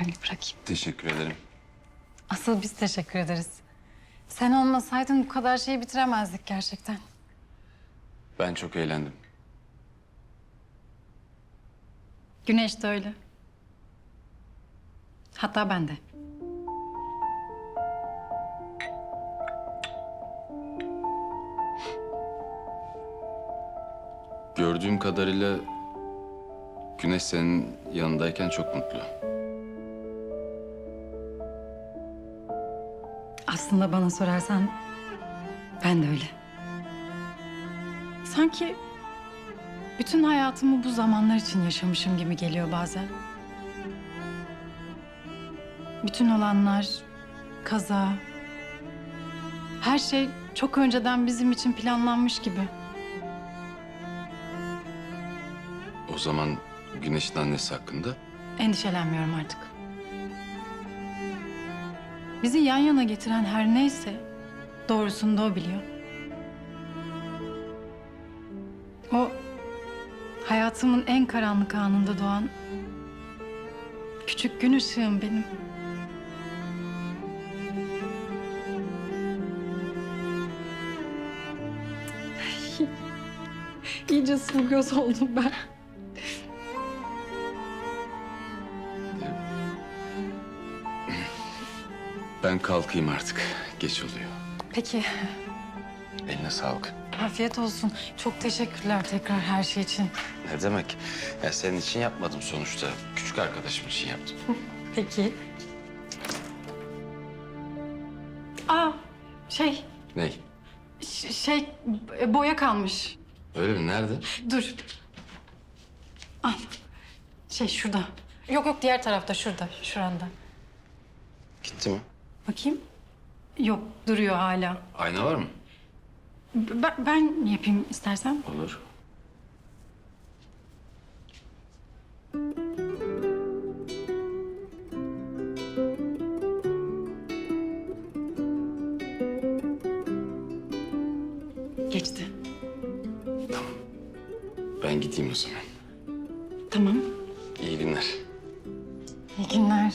Böyle bırakayım. Teşekkür ederim. Asıl biz teşekkür ederiz. Sen olmasaydın bu kadar şeyi bitiremezdik gerçekten. Ben çok eğlendim. Güneş de öyle. Hatta ben de. Gördüğüm kadarıyla Güneş senin yanındayken çok mutlu. Aslında bana sorarsan ben de öyle. Sanki bütün hayatımı bu zamanlar için yaşamışım gibi geliyor bazen. Bütün olanlar, kaza, her şey çok önceden bizim için planlanmış gibi. O zaman Güneş'in annesi hakkında Endişelenmiyorum artık. Bizi yan yana getiren her neyse doğrusunu da o biliyor. O hayatımın en karanlık anında doğan küçük gün ışığım benim. İyice su göz oldum ben. Ben kalkayım artık. Geç oluyor. Peki Eline sağlık. Afiyet olsun. Çok teşekkürler tekrar her şey için. Ne demek? Ya senin için yapmadım sonuçta. Küçük arkadaşım için yaptım. Peki. Aa, şey, Ney? ş- şey e, boya kalmış. Öyle mi? Nerede? Dur. Al. Şey şurada. Yok yok diğer tarafta şurada, şuranda. Gitti mi? Bakayım. Yok, duruyor hala. Ayna var mı? Ben, ben yapayım istersen. Olur. Geçti. Ben gideyim o zaman. Tamam. İyi günler. İyi günler.